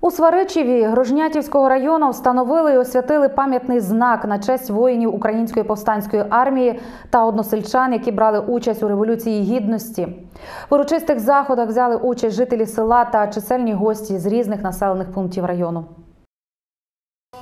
У Сваричеві Грожнятівського району встановили і освятили пам'ятний знак на честь воїнів Української повстанської армії та односельчан, які брали участь у революції гідності. В урочистих заходах взяли участь жителі села та чисельні гості з різних населених пунктів району.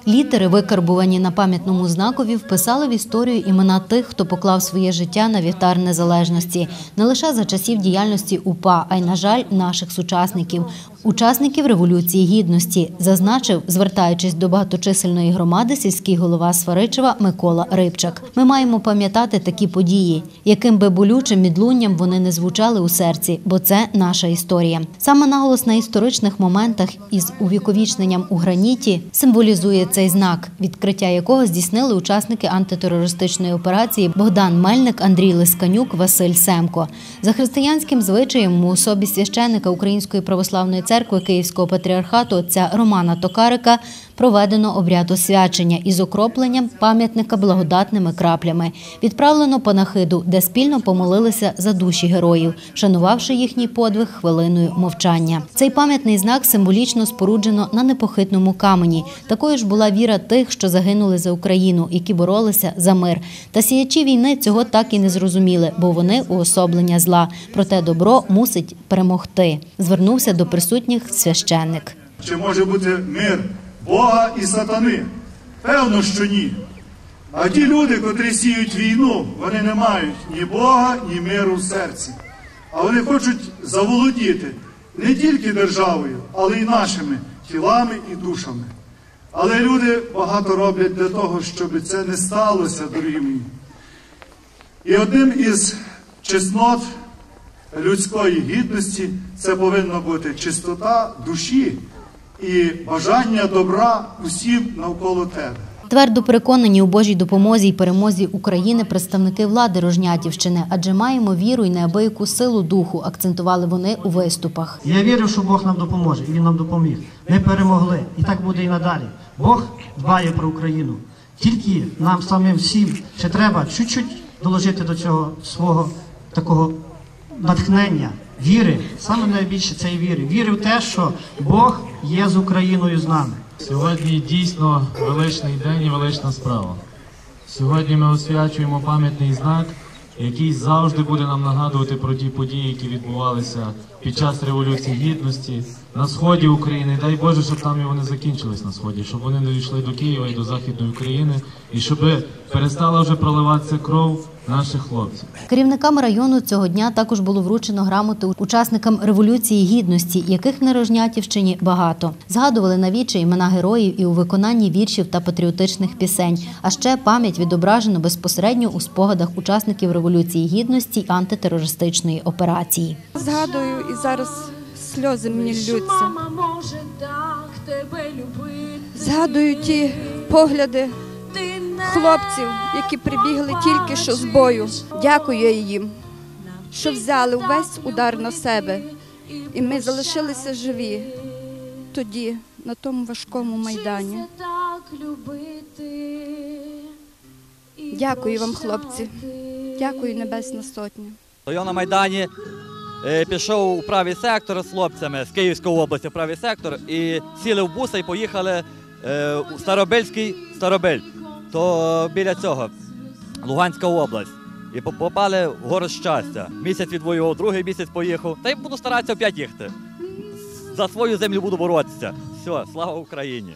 Літери, викарбувані на пам'ятному знакові, вписали в історію імена тих, хто поклав своє життя на вівтар незалежності, не лише за часів діяльності УПА, а й, на жаль, наших сучасників, учасників революції гідності, зазначив, звертаючись до багаточисельної громади, сільський голова Сваричева Микола Рибчак. Ми маємо пам'ятати такі події, яким би болючим відлунням вони не звучали у серці, бо це наша історія. Саме наголос на історичних моментах із увіковічненням у граніті символізує цей знак, відкриття якого здійснили учасники антитерористичної операції Богдан Мельник, Андрій Лисканюк, Василь Семко. За християнським звичаєм у особі священика Української православної церкви Київського патріархату отця Романа Токарика проведено обряд освячення із окропленням пам'ятника благодатними краплями. Відправлено панахиду, де спільно помолилися за душі героїв, шанувавши їхній подвиг хвилиною мовчання. Цей пам'ятний знак символічно споруджено на непохитному камені. Такою ж була віра тих, що загинули за Україну, які боролися за мир. Та сіячі війни цього так і не зрозуміли, бо вони уособлення зла. Проте добро мусить перемогти. Звернувся до присутніх священник. Чи може бути мир Бога і сатани? Певно, що ні. А ті люди, котрі сіють війну, вони не мають ні Бога, ні миру в серці. А вони хочуть заволодіти не тільки державою, але й нашими тілами і душами. Але люди багато роблять для того, щоб це не сталося, дорогі мої. І одним із чеснот людської гідності це повинна бути чистота душі і бажання добра усім навколо тебе. Твердо переконані у Божій допомозі й перемозі України представники влади Рожнятівщини, адже маємо віру й неабияку силу духу, акцентували вони у виступах. Я вірю, що Бог нам допоможе, і Він нам допоміг. Ми перемогли, і так буде і надалі. Бог дбає про Україну. Тільки нам самим всім ще треба чуть-чуть доложити до цього свого такого натхнення, віри. Саме найбільше це віри. Віри в те, що Бог є з Україною з нами. Сьогодні дійсно величний день і велична справа. Сьогодні ми освячуємо пам'ятний знак, який завжди буде нам нагадувати про ті події, які відбувалися під час Революції Гідності на сході України. Дай Боже, щоб там і вони закінчились на сході, щоб вони не дійшли до Києва і до Західної України, і щоб перестала вже проливатися кров наших хлопців. Керівникам району цього дня також було вручено грамоти учасникам революції гідності, яких на Рожнятівщині багато. Згадували навіче імена героїв і у виконанні віршів та патріотичних пісень. А ще пам'ять відображено безпосередньо у спогадах учасників революції гідності й антитерористичної операції. Згадую і зараз сльози мені ллються. Може так тебе любити. Згадую ті погляди хлопців, які прибігли тільки що з бою. Дякую їм, що взяли увесь удар на себе, і ми залишилися живі тоді, на тому важкому майдані. Дякую вам, хлопці. Дякую, Небесна Сотня. Я на Майдані е, пішов у правий сектор з хлопцями з Київської області правий сектор і сіли в буса і поїхали е, у Старобельський Старобель. То біля цього Луганська область. І попали в город щастя. Місяць відвоював, другий місяць поїхав. Та й буду старатися опять їхати. За свою землю буду боротися. Все, слава Україні!